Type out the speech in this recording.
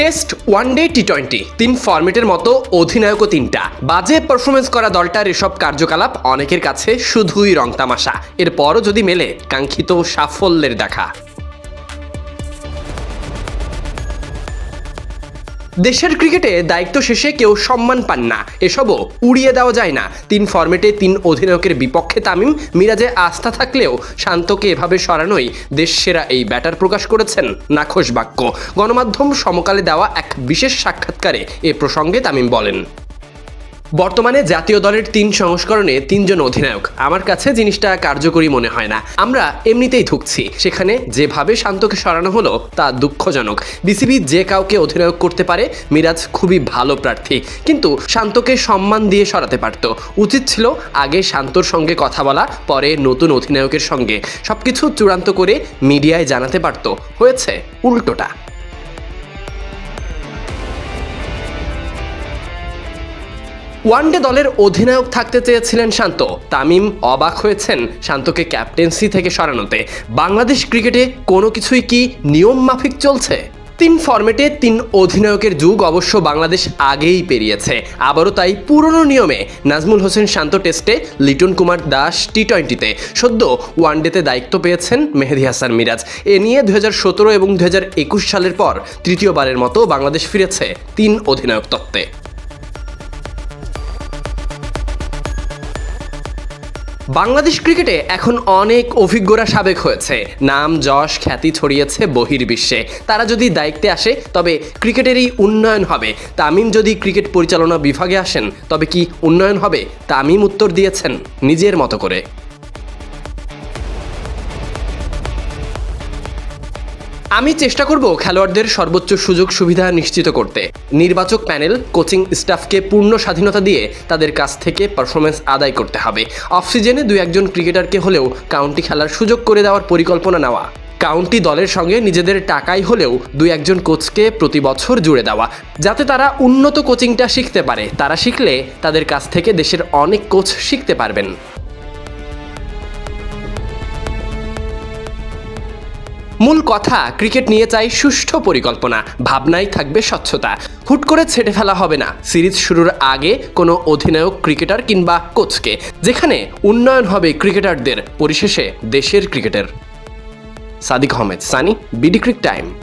Test one day T twenty তিন ফর্মেটের মতো অধিনায়কও তিনটা। বাজে পারফরমেন্স করা দলটার এসব কার্যকলাপ অনেকের কাছে শুধুই রং তামাশা। এরপরও যদি মেলে, কাঙ্ক্ষিত সাফল্যের দেখা। দেশের ক্রিকেটে দায়িত্ব শেষে কেউ সম্মান পান না। এসবও উড়িয়ে দেওয়া যায় না। তিন ফর্মেটে তিন অধিনায়কের বিপক্ষে তামিম, মিরাজে আস্থা থাকলেও শান্তকে এভাবে সরানোই দেশ সেরা এই ব্যাটার প্রকাশ করেছেন নাখোশ বাক্য। গণমাধ্যম সমকালে দেওয়া এক বিশেষ সাক্ষাৎকারে এ প্রসঙ্গে তামিম বলেন বর্তমানে জাতীয় দলের তিন সংস্করণে তিনজন অধিনায়ক। আমার কাছে জিনিসটা কার্যকরী মনে হয় না। আমরা এমনিতেই ঢুকছি সেখানে যেভাবে শান্তকে সরানো হলো, তা দুঃখজনক। বিসিবি যে কাউকে অধিনায়ক করতে পারে, মিরাজ খুবই ভালো প্রার্থী। কিন্তু শান্তকে সম্মান দিয়ে সরাতে পারত। উচিত ছিল আগে শান্তর সঙ্গে কথা বলা, পরে নতুন অধিনায়কের সঙ্গে। সবকিছু চূড়ান্ত করে মিডিয়ায় জানাতে পারত। হয়েছে উল্টোটা। ওয়ানডে দলের অধিনায়ক থাকতে চেয়েছিলেন শান্ত। তামিম অবাক হয়েছেন শান্তকে ক্যাপ্টেন্সি থেকে সরানোতে। বাংলাদেশ ক্রিকেটে কোনো কিছুই কি নিয়ম মাফিক চলছে? তিন ফরম্যাটে তিন অধিনায়কের যুগ অবশ্য বাংলাদেশ আগেই পেরিয়েছে। আবারও তাই পুরনো নিয়মে নাজমুল হোসেন শান্ত টেস্টে, লিটন কুমার দাস টি টোয়েন্টিতে সদ্য ওয়ানডেতে দায়িত্ব পেয়েছেন মেহেদি হাসান মিরাজ। এ নিয়ে দু হাজার সতেরো এবং দু হাজার একুশ সালের পর তৃতীয়বারের মতো বাংলাদেশ ফিরেছে তিন অধিনায়ক তত্ত্বে। বাংলাদেশ ক্রিকেটে এখন অনেক অভিজ্ঞরা সাবেক হয়েছে। নাম যশ খ্যাতি ছড়িয়েছে বহির্বিশ্বে। তারা যদি দায়িত্বে আসে, তবে ক্রিকেটেরই উন্নয়ন হবে। তামিম যদি ক্রিকেট পরিচালনা বিভাগে আসেন, তবে কি উন্নয়ন হবে? তামিম উত্তর দিয়েছেন নিজের মতো করে। আমি চেষ্টা করব খেলোয়াড়দের সর্বোচ্চ সুযোগ সুবিধা নিশ্চিত করতে। নির্বাচক প্যানেল, কোচিং স্টাফকে পূর্ণ স্বাধীনতা দিয়ে তাদের কাছ থেকে পারফরমেন্স আদায় করতে হবে। অফ সিজনে দুই একজন ক্রিকেটারকে হলেও কাউন্টি খেলার সুযোগ করে দেওয়ার পরিকল্পনা নেওয়া। কাউন্টি দলের সঙ্গে নিজেদের টাকাই হলেও দুই একজন কোচকে প্রতি বছর জুড়ে দেওয়া। যাতে তারা উন্নত কোচিংটা শিখতে পারে, তারা শিখলে তাদের কাছ থেকে দেশের অনেক কোচ শিখতে পারবেন। মূল কথা, ক্রিকেট নিয়ে চাই সুষ্ঠু পরিকল্পনা। ভাবনাই থাকবে স্বচ্ছতা। হুট করে ছেটে ফেলা হবে না। সিরিজ শুরুর আগে কোনো অধিনায়ক ক্রিকেটার কিংবা কোচকে, যেখানে উন্নয়ন হবে ক্রিকেটারদের, পরিশেষে দেশের ক্রিকেটের। Sadiq Ahmed, Sunny, BD cric time.